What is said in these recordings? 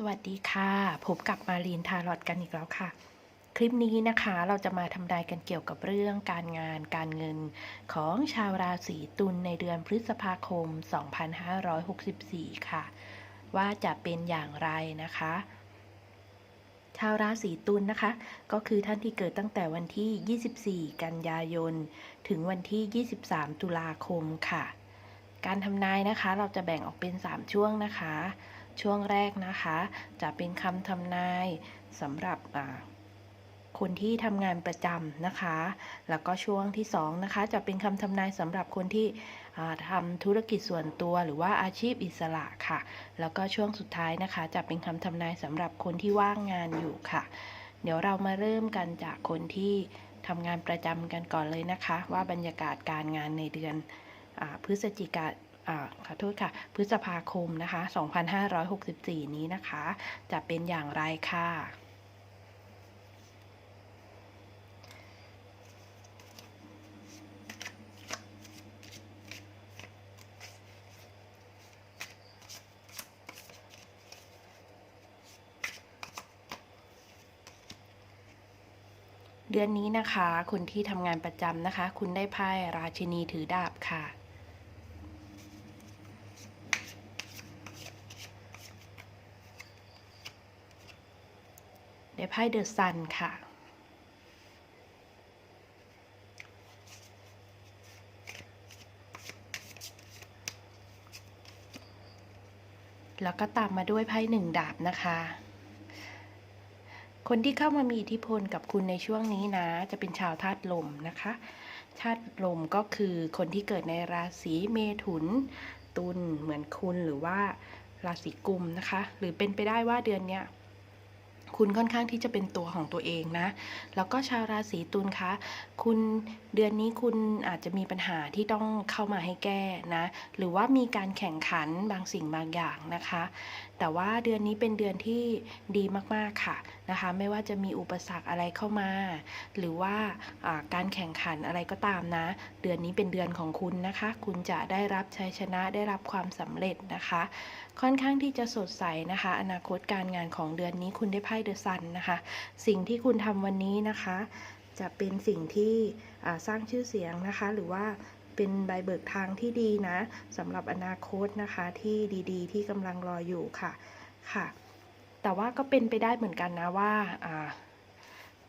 สวัสดีค่ะพบกับมารีนทารอดกันอีกแล้วค่ะ คลิปนี้นะคะเราจะมาทำนายกันเกี่ยวกับเรื่องการงานการเงินของชาวราศีตุลในเดือนพฤษภาคม 2564 ค่ะ ว่าจะเป็นอย่างไรนะคะ ชาวราศีตุลนะคะ ก็คือท่านที่เกิดตั้งแต่วันที่ 24 กันยายน ถึงวันที่ 23 ตุลาคมค่ะ การทำนายนะคะเราจะแบ่งออกเป็น 3 ช่วงนะคะ ช่วงแรกนะคะ จะเป็นคำทำนายสำหรับคนที่ทำงานประจำนะคะ แล้วก็ช่วงที่2นะคะ จะเป็นคำทำนายสำหรับคนที่ทำธุรกิจส่วนตัวหรือว่าอาชีพอิสระค่ะ แล้วก็ช่วงสุดท้ายนะคะ จะเป็นคำทำนายสำหรับคนที่ว่างงานอยู่ค่ะ เดี๋ยวเรามาเริ่มกันจากคนที่ทำงานประจำกันก่อนเลยนะคะ ว่าบรรยากาศการงานในเดือนอพฤศจิกา ขอโทษค่ะ พฤษภาคมนะคะ 2564 นี้นะคะ จะเป็นอย่างไรค่ะเดือนนี้นะคะ คุณที่ทำงานประจำนะคะ คุณได้ไพ่ราชินีถือดาบค่ะ ได้ไพ่เดอะซันค่ะ แล้วก็ตามมาด้วยไพ่หนึ่งดาบนะคะ คนที่เข้ามามีอิทธิพลกับคุณในช่วงนี้นะ จะเป็นชาวธาตุลมนะคะธาตุลมก็คือคนที่เกิดในราศีเมถุน ตุลเหมือนคุณหรือว่าราศีกุมนะคะ หรือเป็นไปได้ว่าเดือนเนี้ย คุณค่อนข้างที่จะเป็นตัวของตัวเองนะ แล้วก็ชาวราศีตุลคะ คุณเดือนนี้คุณอาจจะมีปัญหาที่ต้องเข้ามาให้แก้นะ หรือว่ามีการแข่งขันบางสิ่งบางอย่างนะคะ แต่ว่าเดือนนี้เป็นเดือนที่ดีมากๆค่ะนะคะไม่ว่าจะมีอุปสรรคอะไรเข้ามา หรือว่าการแข่งขันอะไรก็ตามนะ เดือนนี้เป็นเดือนของคุณนะคะ คุณจะได้รับชัยชนะได้รับความสำเร็จนะคะ ค่อนข้างที่จะสดใสนะคะ อนาคตการงานของเดือนนี้คุณได้ไพ่เดอะซันนะคะ สิ่งที่คุณทำวันนี้นะคะ จะเป็นสิ่งที่สร้างชื่อเสียงนะคะ หรือว่า เป็นใบเบิกทางที่ดีนะสำหรับอนาคตนะคะที่ดีๆ ที่กำลังรออยู่ค่ะค่ะ แต่ว่าก็เป็นไปได้เหมือนกันนะว่าอ่า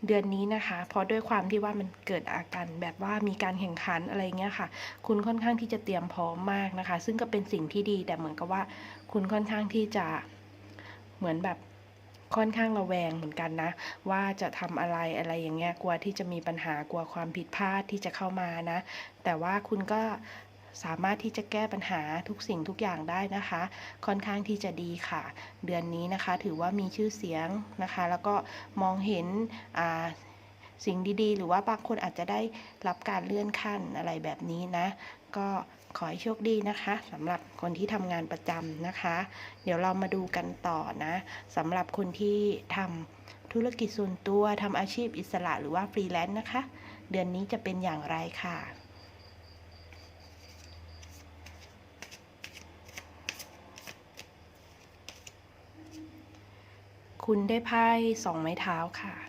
เดือนนี้นะคะ เพราะด้วยความที่ว่ามันเกิดอาการแบบว่ามีการแข่งขันอะไรเงี้ยค่ะ คุณค่อนข้างที่จะเตรียมพร้อมมากนะคะ ซึ่งก็เป็นสิ่งที่ดีแต่เหมือนกับว่า คุณค่อนข้างที่จะเหมือนแบบ ค่อนข้างระแวงเหมือนกันนะ ว่าจะทำอะไรอะไรอย่างเงี้ยกลัวที่จะมีปัญหากลัวความผิดพลาดที่จะเข้ามานะ แต่ว่าคุณก็สามารถที่จะแก้ปัญหาทุกสิ่งทุกอย่างได้นะคะ ค่อนข้างที่จะดีค่ะ เดือนนี้นะคะ ถือว่ามีชื่อเสียงนะคะ แล้วก็มองเห็นสิ่งดีๆ หรือว่าบางคนอาจจะได้รับการเลื่อนขั้นอะไรแบบนี้นะ ก็ขอให้โชคดีนะคะสำหรับคนที่ทำงานประจำนะคะ เดี๋ยวเรามาดูกันต่อนะสำหรับคนที่ทำธุรกิจส่วนตัวทำอาชีพอิสระหรือว่าฟรีแลนซ์นะคะ เดือนนี้จะเป็นอย่างไรค่ะ คุณได้ไพ่สองไม้เท้าค่ะ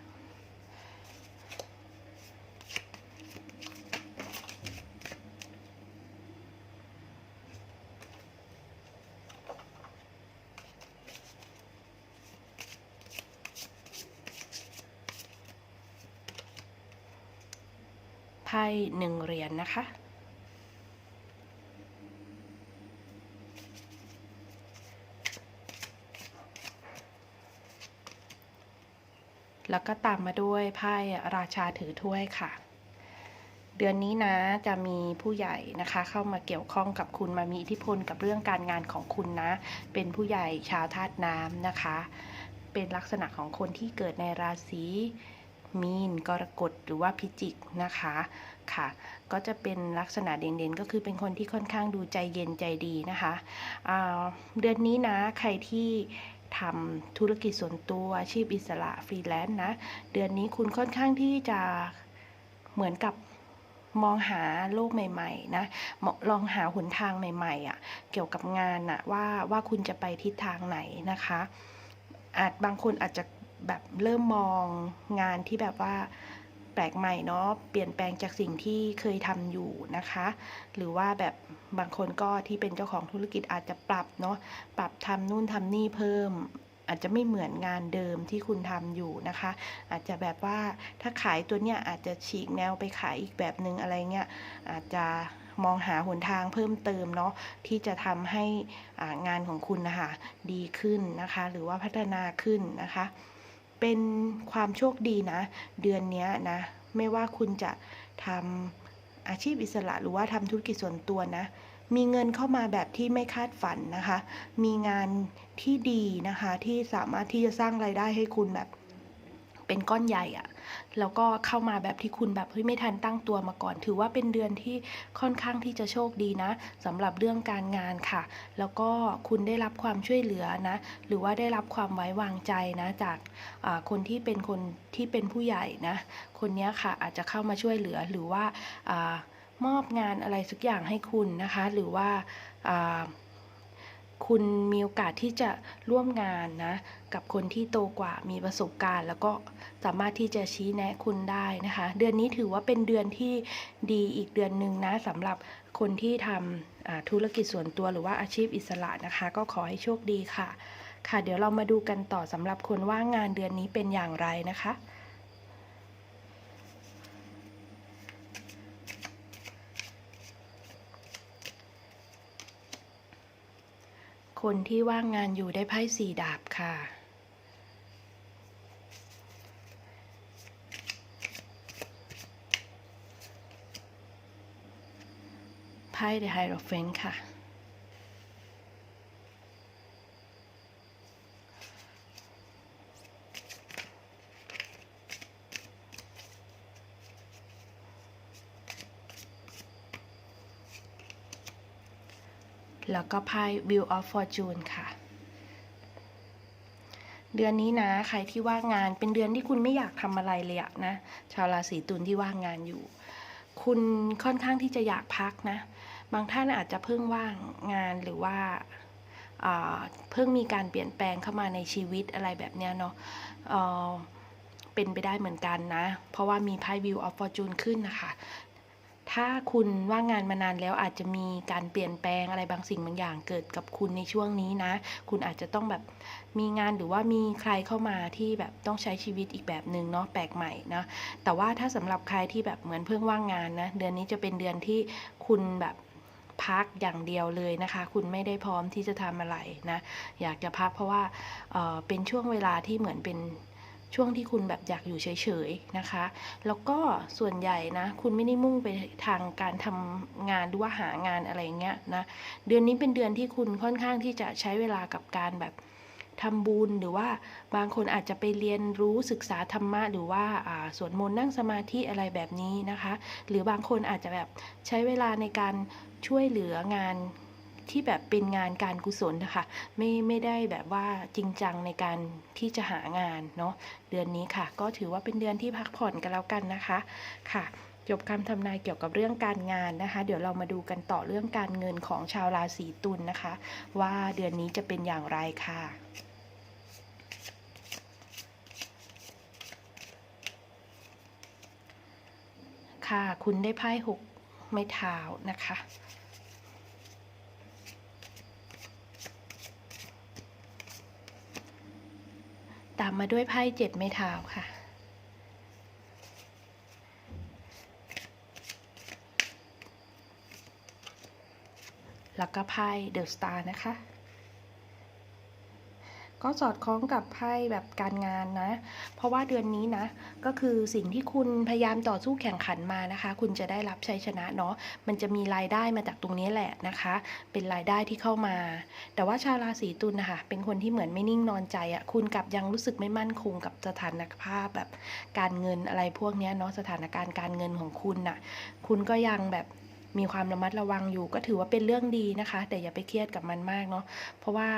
ไพ่หนึ่งเหรียญนนะคะ แล้วก็ตามมาด้วยไพ่ราชาถือถ้วยค่ะ เดือนนี้นะจะมีผู้ใหญ่นะคะ เข้ามาเกี่ยวข้องกับคุณมามีอิทธิพลกับเรื่องการงานของคุณนะ เป็นผู้ใหญ่ชาวธาตุน้ำนะคะ เป็นลักษณะของคนที่เกิดในราศี มีน กรกฎ หรือว่าพิจิกนะคะ ค่ะ ก็จะเป็นลักษณะเด่นๆ ก็คือเป็นคนที่ค่อนข้างดูใจเย็นใจดีนะคะเดือนนี้นะ ใครที่ทำธุรกิจส่วนตัวอาชีพอิสระฟรีแลนซ์นะ เดือนนี้คุณค่อนข้างที่จะเหมือนกับมองหาโลกใหม่ๆนะลองหาหนทางใหม่ๆอะ่ะ เกี่ยวกับงานอะ่ะว่าว่าคุณจะไปทิศทางไหนนะคะ อาจบางคนอาจจะ แบบเริ่มมองงานที่แบบว่าแปลกใหม่เนาะเปลี่ยนแปลงจากสิ่งที่เคยทำอยู่นะคะ หรือว่าแบบบางคนก็ที่เป็นเจ้าของธุรกิจอาจจะปรับเนาะปรับทำนู่นทำนี่เพิ่มอาจจะไม่เหมือนงานเดิมที่คุณทำอยู่นะคะ อาจจะแบบว่าถ้าขายตัวเนี้ยอาจจะฉีกแนวไปขายอีกแบบหนึ่งอะไรเงี้ยอาจจะมองหาหนทางเพิ่มเติมเนาะที่จะทำให้งานของคุณนะคะดีขึ้นนะคะ หรือว่าพัฒนาขึ้นนะคะ เป็นความโชคดีนะ เดือนนี้นะ ไม่ว่าคุณจะทำอาชีพอิสระหรือว่าทำธุรกิจส่วนตัวนะ มีเงินเข้ามาแบบที่ไม่คาดฝันนะคะ มีงานที่ดีนะคะ ที่สามารถที่จะสร้างรายได้ให้คุณแบบ เป็นก้อนใหญ่อะ แล้วก็เข้ามาแบบที่คุณแบบเฮ้ยไม่ทันตั้งตัวมาก่อน ถือว่าเป็นเดือนที่ค่อนข้างที่จะโชคดีนะสำหรับเรื่องการงานค่ะ แล้วก็คุณได้รับความช่วยเหลือนะ หรือว่าได้รับความไว้วางใจนะจากาคนที่เป็นคนที่เป็นผู้ใหญ่นะ คนนี้ค่ะอาจจะเข้ามาช่วยเหลือหรือว่าอามอบงานอะไรสักอย่างให้คุณนะคะ หรือว่าอ่า คุณมีโอกาสที่จะร่วมงานนะกับคนที่โตกว่ามีประสบการณ์ แล้วก็สามารถที่จะชี้แนะคุณได้นะคะ เดือนนี้ถือว่าเป็นเดือนที่ดีอีกเดือนหนึ่งนะสำหรับคนที่ทำธุรกิจส่วนตัวหรือว่าอาชีพอิสระนะคะ ก็ขอให้โชคดีค่ะ ค่ะ เดี๋ยวเรามาดูกันต่อสำหรับคนว่างงานเดือนนี้เป็นอย่างไรนะคะ คนที่ว่างงานอยู่ได้ไพ่สี่ดาบค่ะ ไพ่เดอะไฮโรเฟนค่ะ แล้วก็ไพ่ Wheel of Fortune ค่ะ เดือนนี้นะ ใครที่ว่างงานเป็นเดือนที่คุณไม่อยากทำอะไรเลยอะนะ ชาวราศีตุลที่ว่างงานอยู่ คุณค่อนข้างที่จะอยากพักนะ บางท่านอาจจะเพิ่งว่างงานหรือว่าเพิ่งมีการเปลี่ยนแปลงเข้ามาในชีวิตอะไรแบบเนี้ยเนาะเเป็นไปได้เหมือนกันนะ เพราะว่ามีไพ่ Wheel of Fortune ขึ้นนะคะ ถ้าคุณว่างงานมานานแล้วอาจจะมีการเปลี่ยนแปลงอะไรบางสิ่งบางอย่างเกิดกับคุณในช่วงนี้นะ คุณอาจจะต้องแบบมีงานหรือว่ามีใครเข้ามาที่แบบต้องใช้ชีวิตอีกแบบหนึ่งเนาะแปลกใหม่นะแต่ว่าถ้าสำหรับใครที่แบบเหมือนเพิ่งว่างงานนะเดือนนี้จะเป็นเดือนที่คุณแบบพักอย่างเดียวเลยนะคะ คุณไม่ได้พร้อมที่จะทำอะไรนะ อยากจะพักเพราะว่าเออเป็นช่วงเวลาที่เหมือนเป็น ช่วงที่คุณแบบอยากอยู่เฉยๆนะคะ แล้วก็ส่วนใหญ่นะ คุณไม่ได้มุ่งไปทางการทำงานหรือว่าหางานอะไรเงี้ยนะเดือนนี้เป็นเดือนที่คุณค่อนข้างที่จะใช้เวลากับการแบบทำบุญหรือว่าบางคนอาจจะไปเรียนรู้ศึกษาธรรมะหรือว่าสวดมนต์นั่งสมาธิอะไรแบบนี้นะคะ หรือบางคนอาจจะแบบใช้เวลาในการช่วยเหลืองาน ที่แบบเป็นงานการกุศลนะคะ ไม่ไม่ได้แบบว่าจริงจังในการที่จะหางานเนาะเดือนนี้ค่ะ ก็ถือว่าเป็นเดือนที่พักผ่อนกันแล้วกันนะคะค่ะจบคำทำนายเกี่ยวกับเรื่องการงานนะคะ เดี๋ยวเรามาดูกันต่อเรื่องการเงินของชาวราศีตุลนะคะ ว่าเดือนนี้จะเป็นอย่างไรค่ะค่ะ คุณได้ไพ่หกไม้เท้านะคะามมาด้วยไพ่เจ็ดไม้เท้าค่ะ แล้วก็ไพ่เดอะสตาร์นะคะ ก็สอดคล้องกับไพ่แบบการงานนะ เพราะว่าเดือนนี้นะ ก็คือสิ่งที่คุณพยายามต่อสู้แข่งขันมานะคะ คุณจะได้รับชัยชนะเนาะ มันจะมีรายได้มาจากตรงนี้แหละนะคะ เป็นรายได้ที่เข้ามา แต่ว่าชาวราศีตุลนะคะ เป็นคนที่เหมือนไม่นิ่งนอนใจอะ่ะ คุณกลับยังรู้สึกไม่มั่นคงกับสถานภาพแบบการเงินอะไรพวกนี้เนาะ สถานการณ์การเงินของคุณน่ะ คุณก็ยังแบบมีความระมัดระวังอยู่ก็ถือว่าเป็นเรื่องดีนะคะ แต่อย่าไปเครียดกับมันมากเนาะเพราะว่า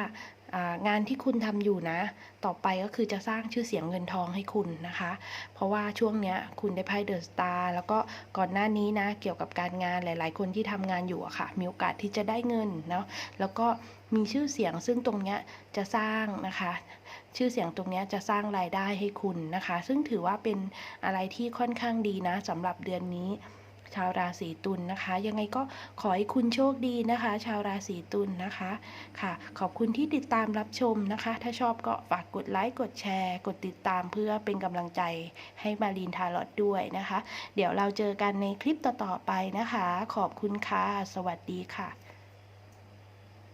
งานที่คุณทำอยู่นะ ต่อไปก็คือจะสร้างชื่อเสียงเงินทองให้คุณนะคะ เพราะว่าช่วงเนี้ยคุณได้ไพ่เดอะสตาร์แล้วก็ก่อนหน้านี้นะ เกี่ยวกับการงานหลาย ๆ คนที่ทำงานอยู่อะค่ะ มีโอกาสที่จะได้เงินเนาะแล้วก็มีชื่อเสียงซึ่งตรงเนี้ยจะสร้างนะคะ ชื่อเสียงตรงเนี้ยจะสร้างรายได้ให้คุณนะคะ ซึ่งถือว่าเป็นอะไรที่ค่อนข้างดีนะสำหรับเดือนนี้ ชาวราศีตุลนะคะ ยังไงก็ขอให้คุณโชคดีนะคะ ชาวราศีตุลนะคะค่ะ ขอบคุณที่ติดตามรับชมนะคะ ถ้าชอบก็ฝากกดไลค์กดแชร์ กดติดตามเพื่อเป็นกำลังใจให้มารีนทาร์ลอดด้วยนะคะ เดี๋ยวเราเจอกันในคลิปต่อๆไปนะคะ ขอบคุณค่ะ สวัสดีค่ะ